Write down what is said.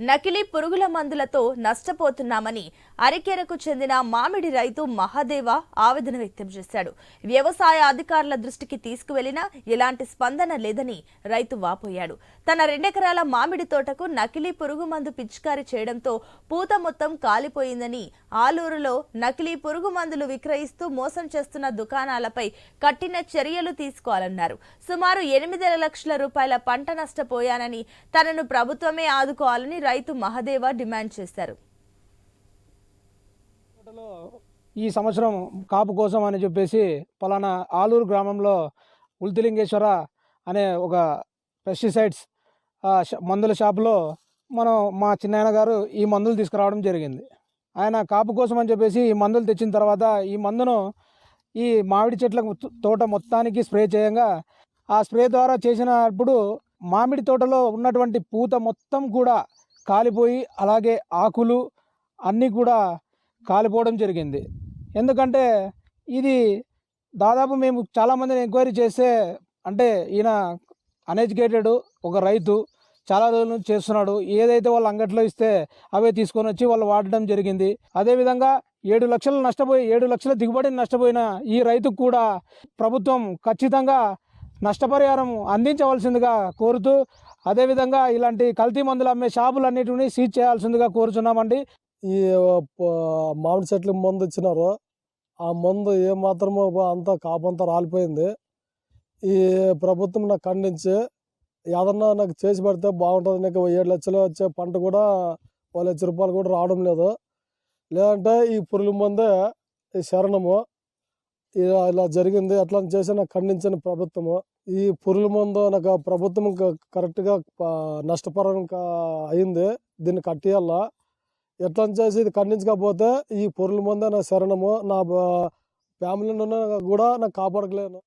నకిలీ పురుగుల మందులతో నష్టపోతున్నామని అరికెరకు చెందిన మామిడి రైతు మహాదేవ ఆవేదన వ్యక్తం చేశాడు. వ్యవసాయ అధికారుల దృష్టికి తీసుకువెళ్ళినా ఎలాంటి స్పందన లేదని రైతు వాపోయాడు. తన రెండెకరాల మామిడి తోటకు నకిలీ పురుగు మందు పిచికారీ చేయడంతో పూత మొత్తం కాలిపోయిందని ఆలూరులో నకిలీ పురుగు మందులు విక్రయిస్తూ మోసం చేస్తున్న దుకాణాలపై కఠిన చర్యలు తీసుకోవాలన్నారు. సుమారు ఎనిమిది లక్షల రూపాయల పంట నష్టపోయానని తనను ప్రభుత్వమే ఆదుకోవాలని రైతు మహదేవ డిమాండ్ చేశారు. ఈ సంవత్సరం కాపు కోసం అని చెప్పేసి పలానా ఆలూరు గ్రామంలో ఉల్తిలింగేశ్వర అనే ఒక పెస్టిసైడ్స్ మందుల షాపులో మనం మా చిన్నాయన గారు ఈ మందులు తీసుకురావడం జరిగింది. ఆయన కాపు కోసం అని చెప్పేసి ఈ మందులు తెచ్చిన తర్వాత ఈ మందును ఈ మామిడి చెట్ల తోట మొత్తానికి స్ప్రే చేయంగా ఆ స్ప్రే ద్వారా చేసినప్పుడు మామిడి తోటలో ఉన్నటువంటి పూత మొత్తం కూడా కాలిపోయి అలాగే ఆకులు అన్నీ కూడా కాలిపోవడం జరిగింది. ఎందుకంటే ఇది దాదాపు మేము చాలామందిని ఎంక్వైరీ చేస్తే అంటే ఈయన అన్ఎడ్యుకేటెడ్ ఒక రైతు చాలా రోజుల నుంచి చేస్తున్నాడు. ఏదైతే వాళ్ళ అంగట్లో ఇస్తే అవే తీసుకొని వచ్చి వాళ్ళు వాడడం జరిగింది. అదేవిధంగా ఏడు లక్షలు నష్టపోయి ఏడు లక్షల దిగుబడిని నష్టపోయిన ఈ రైతుకు కూడా ప్రభుత్వం ఖచ్చితంగా నష్టపరిహారం అందించవలసిందిగా కోరుతూ అదేవిధంగా ఇలాంటి కల్తీ మందులు అమ్మే షాపులన్నిటిని సీజ్ చేయాల్సిందిగా కోరుచున్నామండి. ఈ మామిడి చెట్లు మందు ఇచ్చినారు ఆ మందు ఏ మాత్రమో అంతా కాపంతా రాలిపోయింది. ఈ ప్రభుత్వం నాకు ఖండించి ఏదన్నా నాకు చేసి పెడితే బాగుంటుంది నాకు ఏడు లక్షలు వచ్చే పంట కూడా ఓ లక్ష రూపాయలు కూడా రావడం లేదు. లేదంటే ఈ పురుగు మందే ఈ శరణము. ఇలా ఇలా జరిగింది. అట్లా చేసి నాకు ఖండించిన ప్రభుత్వము. ఈ పురుగు మందు నాకు ప్రభుత్వం క- కరెక్ట్గా నష్టపరం అయింది. దీన్ని కట్టేయాలా. ఎట్లా చేసి ఇది ఖండించకపోతే ఈ పొరుల ముందే నా శరణము నా ఫ్యామిలీ కూడా నాకు కాపాడకలేను